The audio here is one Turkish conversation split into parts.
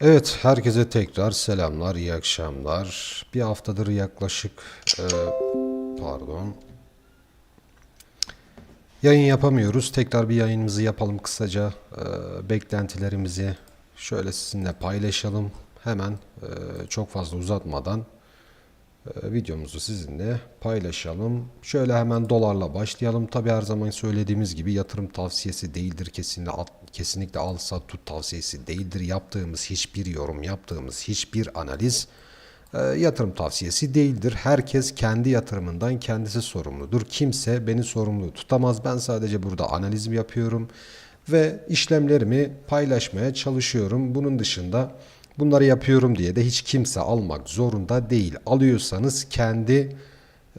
Evet, herkese tekrar selamlar, iyi akşamlar. Bir haftadır yaklaşık, e, pardon, yayın yapamıyoruz. Tekrar bir yayınımızı yapalım kısaca. E, beklentilerimizi şöyle sizinle paylaşalım. Hemen e, çok fazla uzatmadan videomuzu sizinle paylaşalım. Şöyle hemen dolarla başlayalım. Tabi her zaman söylediğimiz gibi yatırım tavsiyesi değildir. Kesinlikle, kesinlikle al sat tut tavsiyesi değildir. Yaptığımız hiçbir yorum, yaptığımız hiçbir analiz e, yatırım tavsiyesi değildir. Herkes kendi yatırımından kendisi sorumludur. Kimse beni sorumlu tutamaz. Ben sadece burada analizim yapıyorum ve işlemlerimi paylaşmaya çalışıyorum. Bunun dışında bunları yapıyorum diye de hiç kimse almak zorunda değil. Alıyorsanız kendi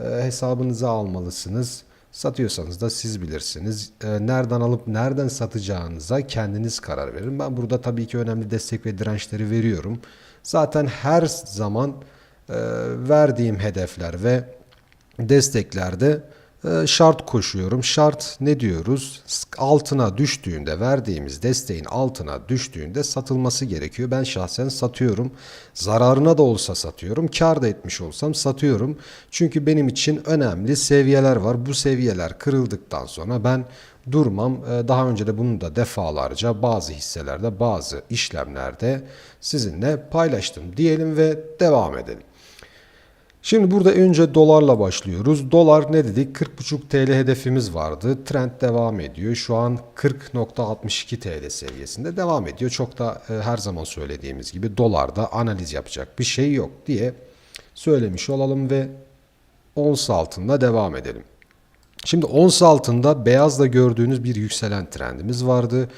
e, hesabınıza almalısınız. Satıyorsanız da siz bilirsiniz. E, nereden alıp nereden satacağınıza kendiniz karar verin. Ben burada tabii ki önemli destek ve dirençleri veriyorum. Zaten her zaman e, verdiğim hedefler ve desteklerde şart koşuyorum. Şart ne diyoruz? Altına düştüğünde verdiğimiz desteğin altına düştüğünde satılması gerekiyor. Ben şahsen satıyorum. Zararına da olsa satıyorum. Kar da etmiş olsam satıyorum. Çünkü benim için önemli seviyeler var. Bu seviyeler kırıldıktan sonra ben durmam. E, Daha önce de bunu da defalarca bazı hisselerde bazı işlemlerde sizinle paylaştım diyelim ve devam edelim. Şimdi burada önce dolarla başlıyoruz. Dolar ne dedik? 40.5 TL hedefimiz vardı. Trend devam ediyor. Şu an 40.62 TL seviyesinde devam ediyor. Çok da e, her zaman söylediğimiz gibi dolarda analiz yapacak bir şey yok diye söylemiş olalım ve ons altında devam edelim. Şimdi ons altında beyazla gördüğünüz bir yükselen trendimiz vardı.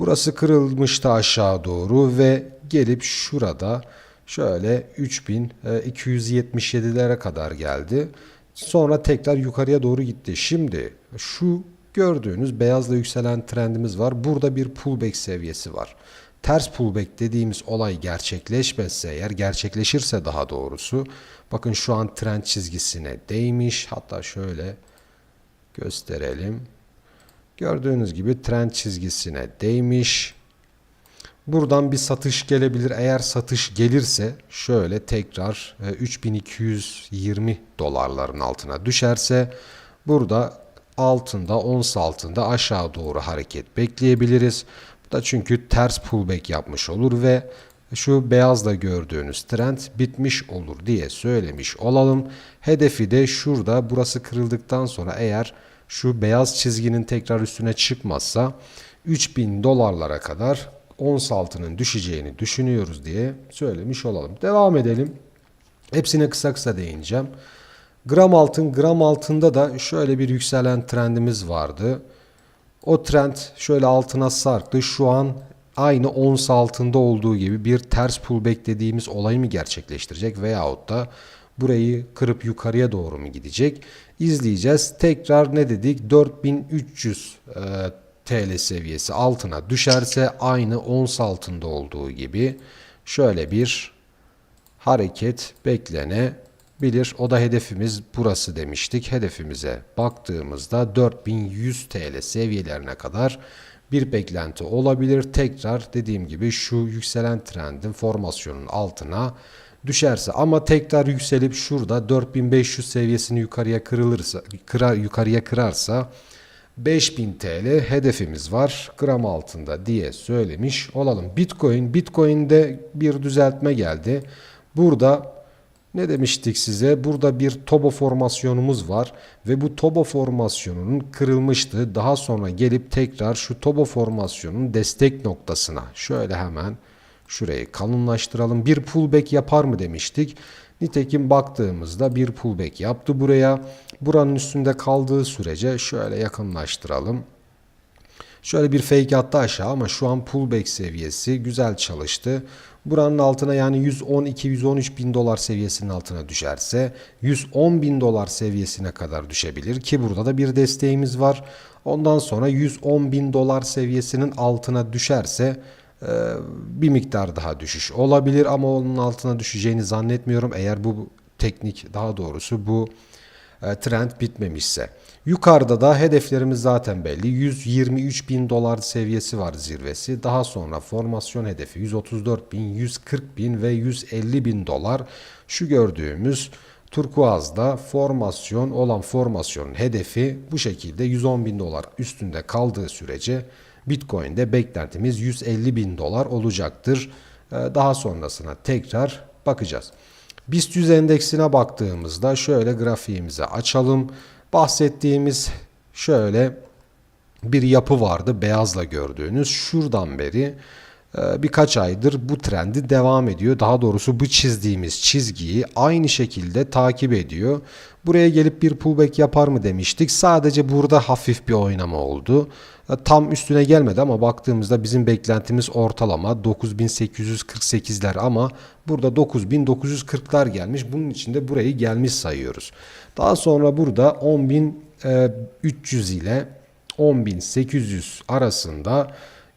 Burası kırılmıştı aşağı doğru ve gelip şurada şöyle 3277'lere kadar geldi. Sonra tekrar yukarıya doğru gitti. Şimdi şu gördüğünüz beyazla yükselen trendimiz var. Burada bir pullback seviyesi var. Ters pullback dediğimiz olay gerçekleşmezse eğer gerçekleşirse daha doğrusu bakın şu an trend çizgisine değmiş. Hatta şöyle gösterelim. Gördüğünüz gibi trend çizgisine değmiş. Buradan bir satış gelebilir. Eğer satış gelirse şöyle tekrar e, 3220 dolarların altına düşerse burada altında ons altında aşağı doğru hareket bekleyebiliriz. Bu da çünkü ters pullback yapmış olur ve şu beyazla gördüğünüz trend bitmiş olur diye söylemiş olalım. Hedefi de şurada burası kırıldıktan sonra eğer şu beyaz çizginin tekrar üstüne çıkmazsa 3000 dolarlara kadar ons altının düşeceğini düşünüyoruz diye söylemiş olalım. Devam edelim. Hepsine kısa kısa değineceğim. Gram altın, gram altında da şöyle bir yükselen trendimiz vardı. O trend şöyle altına sarktı. Şu an aynı ons altında olduğu gibi bir ters pullback dediğimiz olayı mı gerçekleştirecek veyahut da burayı kırıp yukarıya doğru mu gidecek? İzleyeceğiz. Tekrar ne dedik? 4300 e, TL seviyesi altına düşerse aynı ons altında olduğu gibi şöyle bir hareket beklenebilir. O da hedefimiz burası demiştik. Hedefimize baktığımızda 4100 TL seviyelerine kadar bir beklenti olabilir. Tekrar dediğim gibi şu yükselen trendin formasyonun altına düşerse ama tekrar yükselip şurada 4500 seviyesini yukarıya kırılırsa kırar yukarıya kırarsa 5000 TL hedefimiz var gram altında diye söylemiş olalım. Bitcoin, Bitcoin'de bir düzeltme geldi. Burada ne demiştik size? Burada bir tobo formasyonumuz var ve bu tobo formasyonunun kırılmıştı. Daha sonra gelip tekrar şu tobo formasyonun destek noktasına şöyle hemen şurayı kalınlaştıralım. Bir pullback yapar mı demiştik. Nitekim baktığımızda bir pullback yaptı buraya. Buranın üstünde kaldığı sürece şöyle yakınlaştıralım. Şöyle bir fake attı aşağı ama şu an pullback seviyesi güzel çalıştı. Buranın altına yani 112-113 bin dolar seviyesinin altına düşerse 110 bin dolar seviyesine kadar düşebilir ki burada da bir desteğimiz var. Ondan sonra 110 bin dolar seviyesinin altına düşerse bir miktar daha düşüş olabilir ama onun altına düşeceğini zannetmiyorum. Eğer bu teknik daha doğrusu bu e, trend bitmemişse. Yukarıda da hedeflerimiz zaten belli. 123 bin dolar seviyesi var zirvesi. Daha sonra formasyon hedefi 134 bin, 140 bin ve 150 bin dolar. Şu gördüğümüz turkuazda formasyon olan formasyonun hedefi bu şekilde 110 bin dolar üstünde kaldığı sürece Bitcoin'de beklentimiz 150 bin dolar olacaktır. Ee, Daha sonrasına tekrar bakacağız. BIST 100 endeksine baktığımızda şöyle grafiğimizi açalım. Bahsettiğimiz şöyle bir yapı vardı beyazla gördüğünüz. Şuradan beri birkaç aydır bu trendi devam ediyor. Daha doğrusu bu çizdiğimiz çizgiyi aynı şekilde takip ediyor. Buraya gelip bir pullback yapar mı demiştik. Sadece burada hafif bir oynama oldu. E, Tam üstüne gelmedi ama baktığımızda bizim beklentimiz ortalama 9848'ler ama burada 9940'lar gelmiş. Bunun için de burayı gelmiş sayıyoruz. Daha sonra burada 10300 ile 10.800 arasında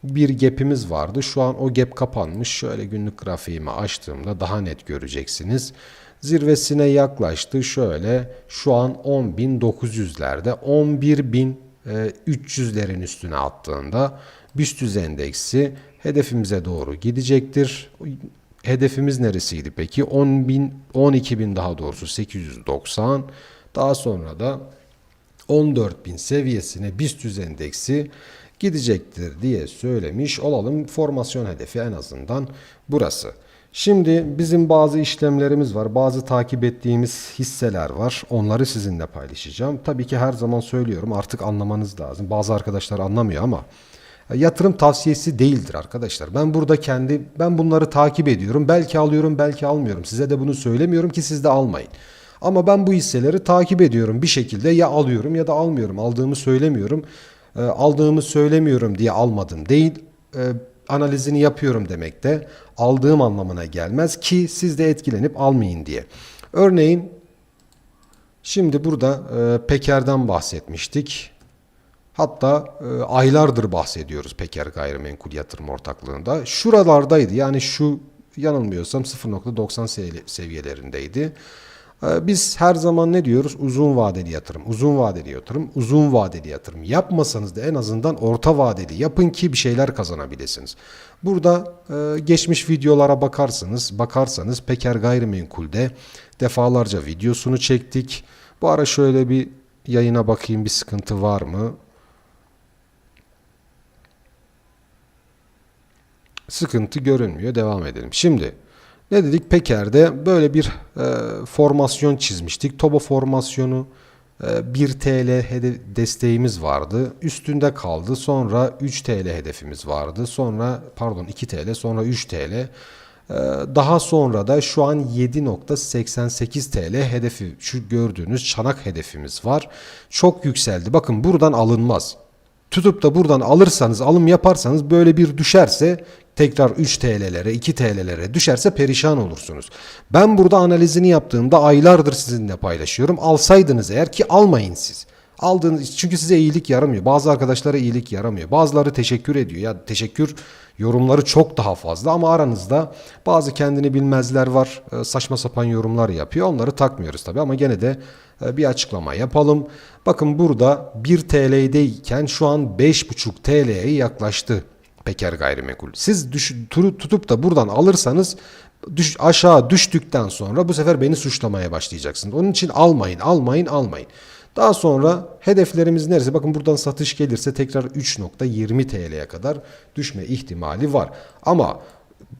bir gap'imiz vardı. Şu an o gap kapanmış. Şöyle günlük grafiğimi açtığımda daha net göreceksiniz. Zirvesine yaklaştı. Şöyle şu an 10.900'lerde 11.300'lerin üstüne attığında BIST 100 endeksi hedefimize doğru gidecektir. Hedefimiz neresiydi peki? 10.000 12.000 daha doğrusu 890. Daha sonra da 14.000 seviyesine BIST 100 endeksi gidecektir diye söylemiş olalım. Formasyon hedefi en azından burası. Şimdi bizim bazı işlemlerimiz var. Bazı takip ettiğimiz hisseler var. Onları sizinle paylaşacağım. Tabii ki her zaman söylüyorum artık anlamanız lazım. Bazı arkadaşlar anlamıyor ama yatırım tavsiyesi değildir arkadaşlar. Ben burada kendi ben bunları takip ediyorum. Belki alıyorum, belki almıyorum. Size de bunu söylemiyorum ki siz de almayın. Ama ben bu hisseleri takip ediyorum bir şekilde ya alıyorum ya da almıyorum. Aldığımı söylemiyorum. E, aldığımı söylemiyorum diye almadım değil. E, analizini yapıyorum demek de aldığım anlamına gelmez ki siz de etkilenip almayın diye. Örneğin şimdi burada e, Peker'den bahsetmiştik. Hatta e, aylardır bahsediyoruz Peker Gayrimenkul Yatırım Ortaklığı'nda. Şuralardaydı yani şu yanılmıyorsam 0.90 seviye- seviyelerindeydi. E, Biz her zaman ne diyoruz? Uzun vadeli yatırım, uzun vadeli yatırım, uzun vadeli yatırım. Yapmasanız da en azından orta vadeli yapın ki bir şeyler kazanabilirsiniz. Burada e, geçmiş videolara bakarsınız, bakarsanız Peker Gayrimenkul'de defalarca videosunu çektik. Bu ara şöyle bir yayına bakayım bir sıkıntı var mı? sıkıntı görünmüyor. Devam edelim. Şimdi ne dedik? Peker'de böyle bir e, formasyon çizmiştik. Toba formasyonu e, 1 TL hede- desteğimiz vardı. Üstünde kaldı. Sonra 3 TL hedefimiz vardı. Sonra pardon 2 TL sonra 3 TL. E, daha sonra da şu an 7.88 TL hedefi şu gördüğünüz çanak hedefimiz var. Çok yükseldi. Bakın buradan alınmaz tutup da buradan alırsanız, alım yaparsanız böyle bir düşerse tekrar 3 TL'lere, 2 TL'lere düşerse perişan olursunuz. Ben burada analizini yaptığımda aylardır sizinle paylaşıyorum. Alsaydınız eğer ki almayın siz. Aldığınız çünkü size iyilik yaramıyor. Bazı arkadaşlara iyilik yaramıyor. Bazıları teşekkür ediyor. Ya teşekkür yorumları çok daha fazla ama aranızda bazı kendini bilmezler var. Ee, Saçma sapan yorumlar yapıyor. Onları takmıyoruz tabii ama gene de e, bir açıklama yapalım. Bakın burada 1 TL'deyken şu an 5,5 TL'ye yaklaştı Peker Gayrimenkul. Siz düş, turu tutup da buradan alırsanız düş, aşağı düştükten sonra bu sefer beni suçlamaya başlayacaksınız. Onun için almayın, almayın, almayın. Daha sonra hedeflerimiz neresi? Bakın buradan satış gelirse tekrar 3.20 TL'ye kadar düşme ihtimali var. Ama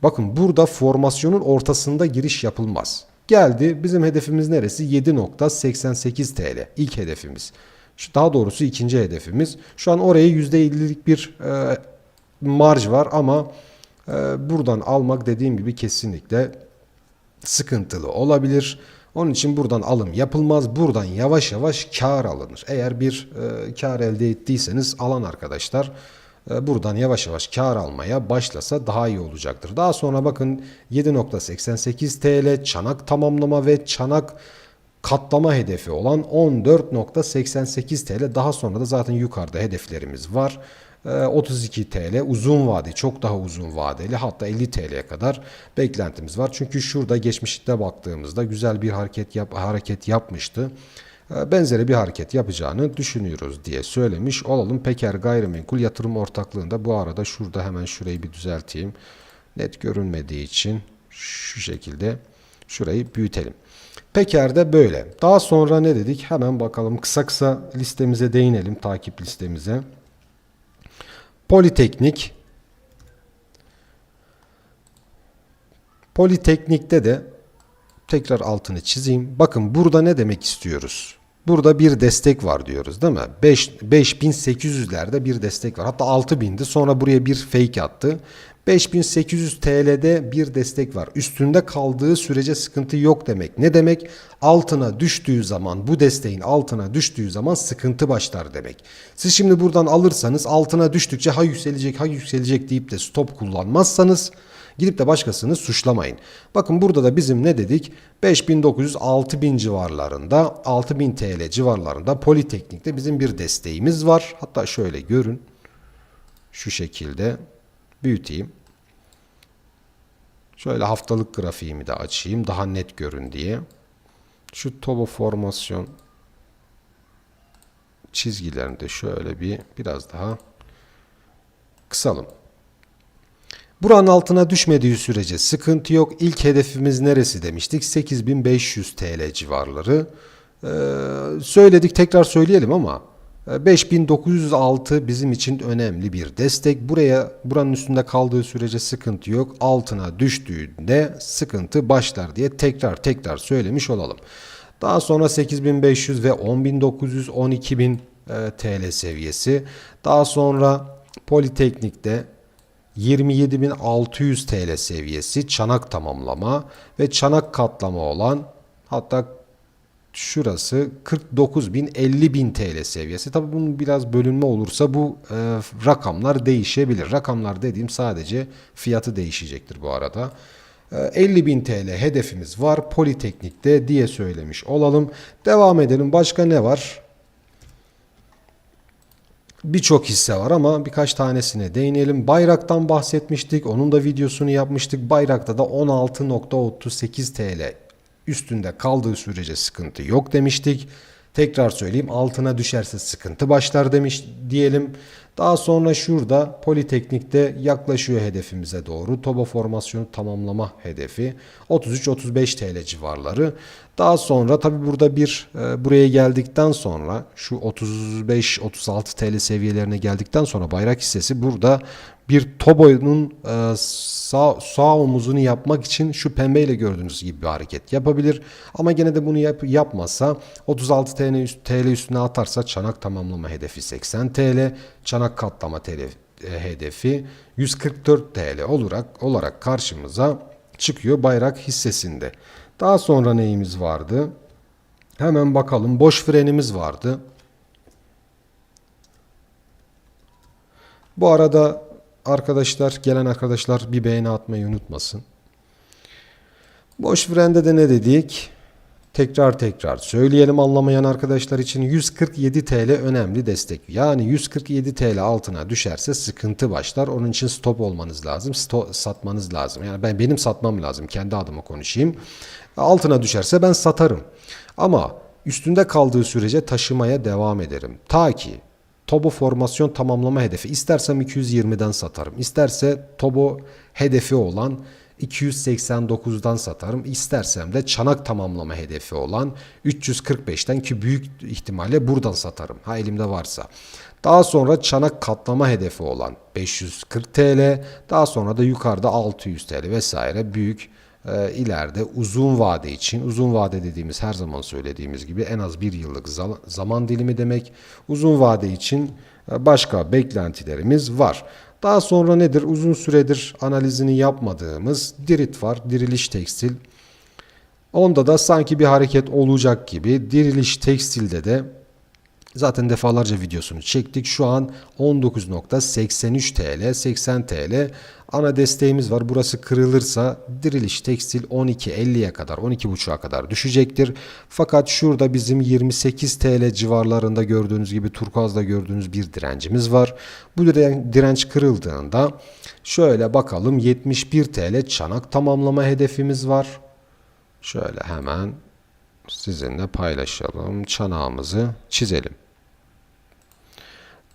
bakın burada formasyonun ortasında giriş yapılmaz. Geldi bizim hedefimiz neresi? 7.88 TL ilk hedefimiz. Daha doğrusu ikinci hedefimiz. Şu an oraya %50'lik bir e, marj var ama e, buradan almak dediğim gibi kesinlikle sıkıntılı olabilir. Onun için buradan alım yapılmaz. Buradan yavaş yavaş kar alınır. Eğer bir e, kar elde ettiyseniz alan arkadaşlar e, buradan yavaş yavaş kar almaya başlasa daha iyi olacaktır. Daha sonra bakın 7.88 TL çanak tamamlama ve çanak katlama hedefi olan 14.88 TL. Daha sonra da zaten yukarıda hedeflerimiz var. Ee, 32 TL uzun vade çok daha uzun vadeli hatta 50 TL'ye kadar beklentimiz var. Çünkü şurada geçmişte baktığımızda güzel bir hareket yap hareket yapmıştı. e, benzeri bir hareket yapacağını düşünüyoruz diye söylemiş olalım. Peker Gayrimenkul Yatırım Ortaklığı'nda bu arada şurada hemen şurayı bir düzelteyim. Net görünmediği için şu şekilde şurayı büyütelim. Peker'de böyle. Daha sonra ne dedik? Hemen bakalım kısa kısa listemize değinelim takip listemize. Politeknik Politeknik'te de tekrar altını çizeyim. Bakın burada ne demek istiyoruz? Burada bir destek var diyoruz değil mi? 5, 5800'lerde bir destek var. Hatta 6000'di sonra buraya bir fake attı. 5800 TL'de bir destek var. Üstünde kaldığı sürece sıkıntı yok demek. Ne demek? Altına düştüğü zaman bu desteğin altına düştüğü zaman sıkıntı başlar demek. Siz şimdi buradan alırsanız altına düştükçe ha yükselecek ha yükselecek deyip de stop kullanmazsanız Gidip de başkasını suçlamayın. Bakın burada da bizim ne dedik? 5900-6000 civarlarında, 6000 TL civarlarında Politeknik'te bizim bir desteğimiz var. Hatta şöyle görün. Şu şekilde büyüteyim. Şöyle haftalık grafiğimi de açayım daha net görün diye. Şu tobo formasyon çizgilerini de şöyle bir biraz daha kısalım. Buranın altına düşmediği sürece sıkıntı yok. İlk hedefimiz neresi demiştik? 8500 TL civarları. Ee, söyledik tekrar söyleyelim ama 5906 bizim için önemli bir destek. Buraya buranın üstünde kaldığı sürece sıkıntı yok. Altına düştüğünde sıkıntı başlar diye tekrar tekrar söylemiş olalım. Daha sonra 8500 ve 10900 12000 e, TL seviyesi. Daha sonra Politeknik'te 27.600 TL seviyesi çanak tamamlama ve çanak katlama olan hatta şurası 49.000 TL seviyesi. Tabi bunun biraz bölünme olursa bu e, rakamlar değişebilir. Rakamlar dediğim sadece fiyatı değişecektir bu arada. E, 50.000 TL hedefimiz var Politeknik'te diye söylemiş olalım. Devam edelim. Başka ne var? birçok hisse var ama birkaç tanesine değinelim. Bayraktan bahsetmiştik. Onun da videosunu yapmıştık. Bayrakta da 16.38 TL üstünde kaldığı sürece sıkıntı yok demiştik. Tekrar söyleyeyim altına düşerse sıkıntı başlar demiş diyelim. Daha sonra şurada Politeknik'te yaklaşıyor hedefimize doğru. Toba formasyonu tamamlama hedefi 33-35 TL civarları. Daha sonra tabi burada bir e, buraya geldikten sonra şu 35-36 TL seviyelerine geldikten sonra bayrak hissesi burada bir Tobo'nun e, sağ, sağ omuzunu yapmak için şu pembeyle gördüğünüz gibi bir hareket yapabilir. Ama gene de bunu yap, yapmazsa 36 TL, TL üstüne atarsa çanak tamamlama hedefi 80 TL, çanak katlama TL e, hedefi 144 TL olarak olarak karşımıza çıkıyor bayrak hissesinde. Daha sonra neyimiz vardı? Hemen bakalım. Boş frenimiz vardı. Bu arada arkadaşlar, gelen arkadaşlar bir beğeni atmayı unutmasın. Boş frende de ne dedik? Tekrar tekrar söyleyelim anlamayan arkadaşlar için 147 TL önemli destek. Yani 147 TL altına düşerse sıkıntı başlar. Onun için stop olmanız lazım. Stop, satmanız lazım. Yani ben benim satmam lazım. Kendi adıma konuşayım. Altına düşerse ben satarım. Ama üstünde kaldığı sürece taşımaya devam ederim. Ta ki Tobo formasyon tamamlama hedefi. İstersem 220'den satarım. İsterse Tobo hedefi olan 289'dan satarım. İstersem de çanak tamamlama hedefi olan 345'ten ki büyük ihtimalle buradan satarım. Ha elimde varsa. Daha sonra çanak katlama hedefi olan 540 TL. Daha sonra da yukarıda 600 TL vesaire büyük e, ileride uzun vade için uzun vade dediğimiz her zaman söylediğimiz gibi en az bir yıllık zaman dilimi demek. Uzun vade için e, başka beklentilerimiz var. Daha sonra nedir? Uzun süredir analizini yapmadığımız Dirit var. Diriliş Tekstil. Onda da sanki bir hareket olacak gibi. Diriliş Tekstil'de de Zaten defalarca videosunu çektik. Şu an 19.83 TL, 80 TL ana desteğimiz var. Burası kırılırsa diriliş tekstil 12.50'ye kadar, 12.5'a kadar düşecektir. Fakat şurada bizim 28 TL civarlarında gördüğünüz gibi turkuazda gördüğünüz bir direncimiz var. Bu direnç kırıldığında şöyle bakalım 71 TL çanak tamamlama hedefimiz var. Şöyle hemen sizinle paylaşalım. Çanağımızı çizelim.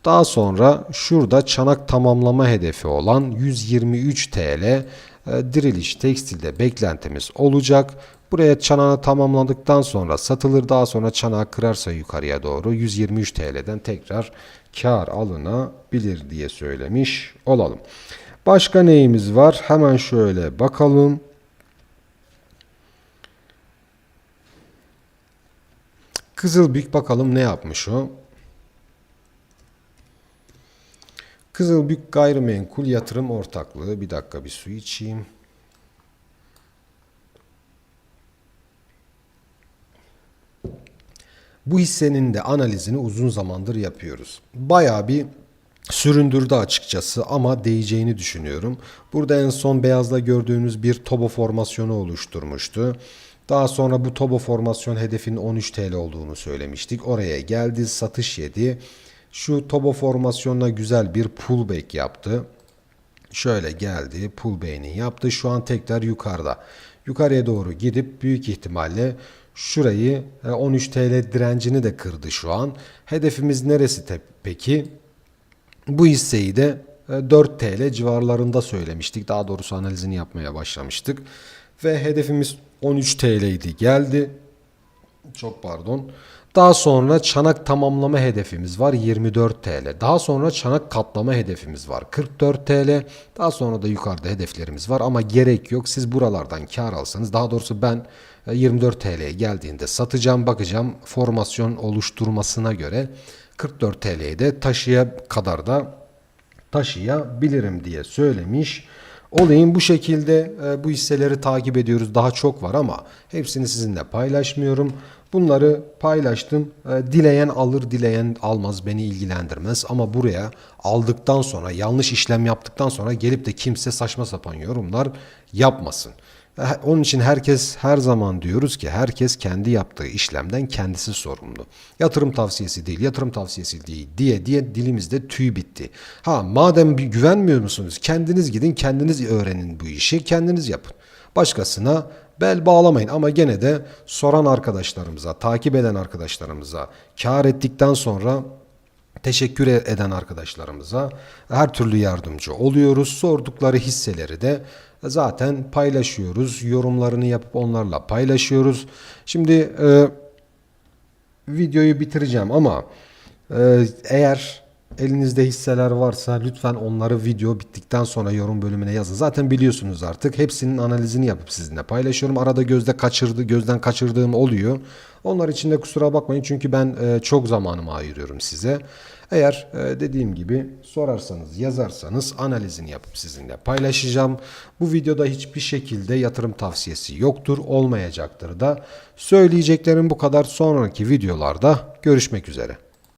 Daha sonra şurada çanak tamamlama hedefi olan 123 TL e, diriliş tekstilde beklentimiz olacak. Buraya çanağı tamamladıktan sonra satılır daha sonra çanağı kırarsa yukarıya doğru 123 TL'den tekrar kar alınabilir diye söylemiş olalım. Başka neyimiz var? Hemen şöyle bakalım. Kızılbük bakalım ne yapmış o. Kızılbük Gayrimenkul Yatırım Ortaklığı. Bir dakika bir su içeyim. Bu hissenin de analizini uzun zamandır yapıyoruz. Bayağı bir süründürdü açıkçası ama değeceğini düşünüyorum. Burada en son beyazda gördüğünüz bir tobo formasyonu oluşturmuştu. Daha sonra bu tobo formasyon hedefinin 13 TL olduğunu söylemiştik. Oraya geldi, satış yedi. Şu tobo formasyonuna güzel bir pullback yaptı. Şöyle geldi, pullback'ini yaptı. Şu an tekrar yukarıda. Yukarıya doğru gidip büyük ihtimalle şurayı e, 13 TL direncini de kırdı şu an. Hedefimiz neresi peki? Bu hisseyi de e, 4 TL civarlarında söylemiştik. Daha doğrusu analizini yapmaya başlamıştık. Ve hedefimiz 13 TL idi. Geldi. Çok pardon. Daha sonra çanak tamamlama hedefimiz var 24 TL. Daha sonra çanak katlama hedefimiz var 44 TL. Daha sonra da yukarıda hedeflerimiz var ama gerek yok. Siz buralardan kar alsanız daha doğrusu ben e, 24 TL'ye geldiğinde satacağım bakacağım formasyon oluşturmasına göre 44 TL'ye de taşıya kadar da taşıyabilirim diye söylemiş. Olayın bu şekilde e, bu hisseleri takip ediyoruz. Daha çok var ama hepsini sizinle paylaşmıyorum. Bunları paylaştım. E, dileyen alır, dileyen almaz beni ilgilendirmez. Ama buraya aldıktan sonra, yanlış işlem yaptıktan sonra gelip de kimse saçma sapan yorumlar yapmasın. E, Onun için herkes her zaman diyoruz ki herkes kendi yaptığı işlemden kendisi sorumlu. Yatırım tavsiyesi değil, yatırım tavsiyesi değil diye diye dilimizde tüy bitti. Ha madem güvenmiyor musunuz? Kendiniz gidin, kendiniz öğrenin bu işi, kendiniz yapın. Başkasına bel bağlamayın ama gene de soran arkadaşlarımıza, takip eden arkadaşlarımıza, kar ettikten sonra teşekkür eden arkadaşlarımıza her türlü yardımcı oluyoruz. Sordukları hisseleri de zaten paylaşıyoruz. Yorumlarını yapıp onlarla paylaşıyoruz. Şimdi e, videoyu bitireceğim ama e, eğer elinizde hisseler varsa lütfen onları video bittikten sonra yorum bölümüne yazın. Zaten biliyorsunuz artık hepsinin analizini yapıp sizinle paylaşıyorum. Arada gözde kaçırdı, gözden kaçırdığım oluyor. Onlar için de kusura bakmayın çünkü ben e, çok zamanımı ayırıyorum size. Eğer e, dediğim gibi sorarsanız, yazarsanız analizini yapıp sizinle paylaşacağım. Bu videoda hiçbir şekilde yatırım tavsiyesi yoktur, olmayacaktır da. Söyleyeceklerim bu kadar. Sonraki videolarda görüşmek üzere.